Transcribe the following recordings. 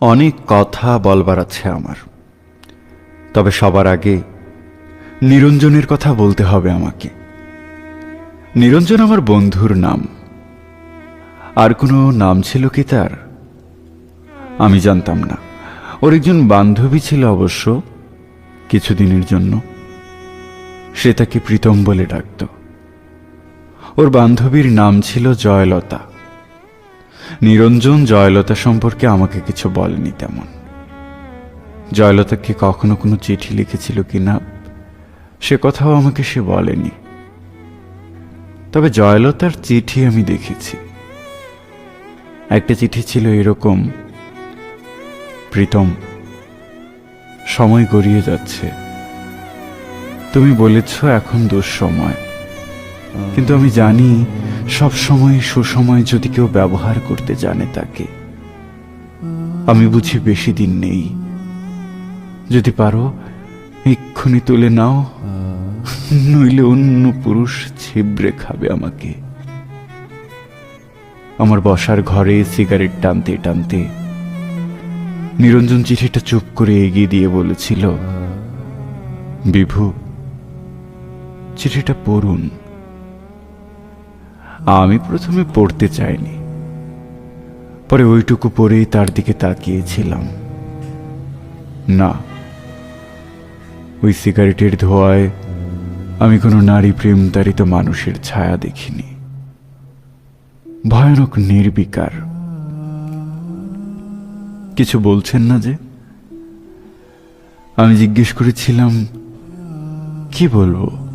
অনেক কথা বলবার আছে আমার। তবে সবার আগে নিরঞ্জনের কথা বলতে হবে আমাকে। নিরঞ্জন আমার বন্ধুর নাম। আর কোনো নাম ছিল কি তার? আমি জানতাম না। ওর একজন বান্ধবী ছিল অবশ্য কিছুদিনের জন্য। সে তাকে প্রীতম বলে ডাকত। ওর বান্ধবীর নাম ছিল জয়লতা। নিরঞ্জন জয়লতা সম্পর্কে আমাকে কিছু বলেনি তেমন। জয়লতাকে কখনো কোনো চিঠি লিখেছিল কিনা, সে কথাও আমাকে সে বলেনি। তবে জয়লতার চিঠি আমি দেখেছি। একটা চিঠি ছিল এরকম, প্রীতম, সময় গড়িয়ে যাচ্ছে। তুমি বলেছ এখন দুঃসময়। কিন্তু আমি জানি সব সময় সুসময় যদি কেউ ব্যবহার করতে জানে তাকে, আমি বুঝি বেশি দিন নেই। যদি পারো, এক্ষুনি তুলে নাও, নইলে অন্য পুরুষ ছিবড়ে খাবে আমাকে। আমার বসার ঘরে সিগারেট টানতে টানতে নিরঞ্জন চিঠিটা চুপ করে এগিয়ে দিয়ে বলেছিল, বিভু, চিঠিটা পড়ুন। আমি প্রথমে পড়তে চাইনি। পরে ওইটুকু পরেই তার দিকে তাকিয়েছিলাম। না, ওই সিগারেটের ধোয়ায় আমি কোনো নারী প্রেমতারিত মানুষের ছায়া দেখিনি। ভয়ানক নির্বিকার। কিছু বলছেন না যে? আমি জিজ্ঞেস করেছিলাম, কি বলব?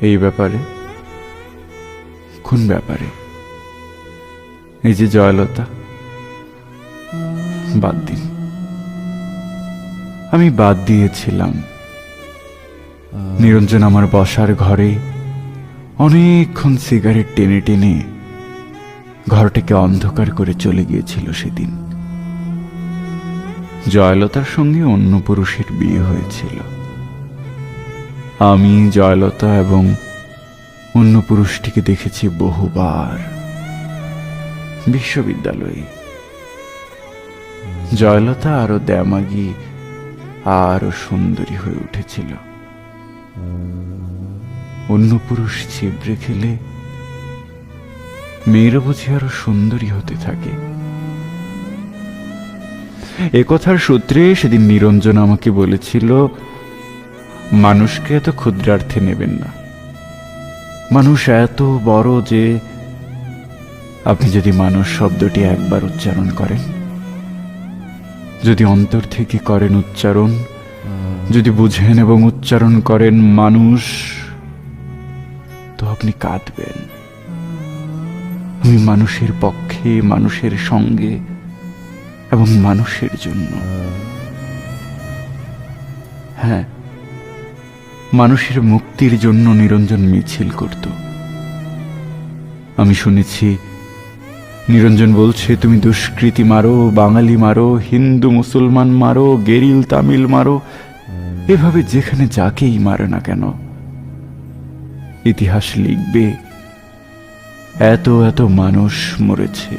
এই ব্যাপারে। কোন ব্যাপারে। এই যে জয়লতা, বাদ দিন। আমি বাদ দিয়েছিলাম। নিরঞ্জন আমার বসার ঘরে অনেকক্ষণ সিগারেট টেনে টেনে ঘরটাকে অন্ধকার করে চলে গিয়েছিল সেদিন। জয়লতার সঙ্গে অন্য পুরুষের বিয়ে হয়েছিল। আমি, জয়লতা এবং অন্য পুরুষটিকে দেখেছি বহুবার। বিশ্ববিদ্যালয়ে। জয়লতা আরও দ্যামাগি আরও সুন্দরী হয়ে উঠেছিল। অন্য পুরুষ ছিবড়ে খেলে মেয়েরা বুঝি আরও সুন্দরী হতে থাকে। একথার সূত্রে সেদিন নিরঞ্জন আমাকে বলেছিল, মানুষকে এত ক্ষুদ্রার্থে নেবেন না। মানুষ এত বড় যে আপনি যদি মানুষ শব্দটি একবার উচ্চারণ করেন, যদি অন্তর থেকে করেন উচ্চারণ, যদি বুঝেন এবং উচ্চারণ করেন মানুষ, তো আপনি কাঁদবেন। আমি মানুষের পক্ষে, মানুষের সঙ্গে এবং মানুষের জন্য। হ্যাঁ মানুষের মুক্তির জন্য নিরঞ্জন মিছিল করত। আমি শুনেছি, নিরঞ্জন বলছে, তুমি দুষ্কৃতি মারো, বাঙালি মারো, হিন্দু, মুসলমান মারো, গেরিল, তামিল মারো, এভাবে যেখানে যাকেই মারে না কেন। ইতিহাস লিখবে, এত এত মানুষ মরেছে।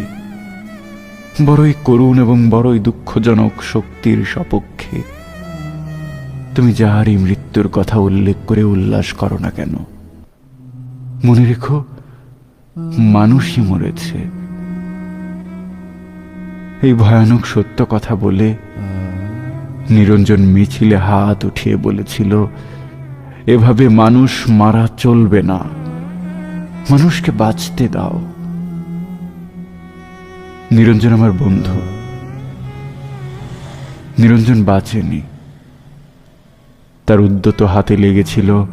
বড়ই করুণ এবং বড়ই দুঃখজনক শক্তির সপক্ষে। তুমি যাহারই মৃত্যুর কথা উল্লেখ করে উল্লাস করো না কেন? মনে রেখো, মানুষই মরেছে। এই ভয়ানক সত্য কথা বলে নিরঞ্জন মিছিলে হাত উঠিয়ে বলেছিল, এভাবে মানুষ মারা চলবে না। মানুষকে বাঁচতে দাও। নিরঞ্জন আমার বন্ধু। নিরঞ্জন বাঁচেনি। তার উদ্যত হাতে লেগেছিল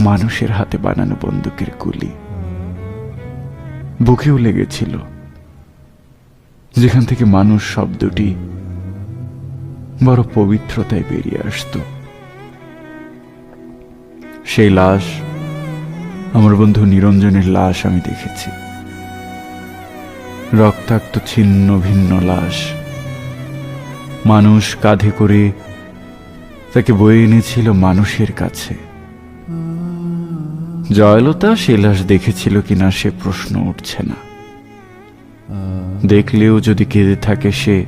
মানুষের হাতে বানানো বন্দুকের গুলি। বুকেও লেগেছিল। যেখান থেকে মানুষ শব্দটি বড় পবিত্রতায় বেরিয়ে আসত। সেই লাশ, আমার বন্ধু নিরঞ্জনের লাশ আমি দেখেছি। রক্তাক্ত ছিন্ন ভিন্ন লাশ। মানুষ কাঁধে করে তাকে বয়ে এনেছিল মানুষের কাছে। জয়লতা সে লাশ দেখেছিল কিনা সে প্রশ্ন উঠছে না। দেখলেও যদি কেঁদে থাকে সে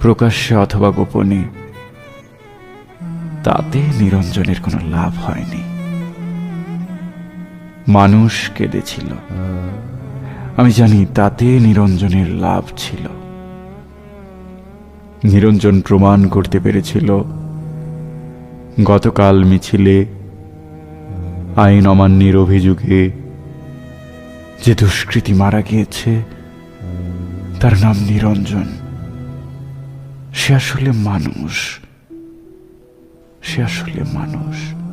প্রকাশ্যে অথবা গোপনে, তাতে নিরঞ্জনের কোনো লাভ হয়নি। মানুষ কেঁদেছিল। আমি জানি তাতে নিরঞ্জনের লাভ ছিল। নিরঞ্জন প্রমাণ করতে পেরেছিল গতকাল মিছিলে আইন অমান্যের অভিযোগে যে দুষ্কৃতি মারা গিয়েছে, তার নাম নিরঞ্জন। সে আসলে মানুষ। সে আসলে মানুষ।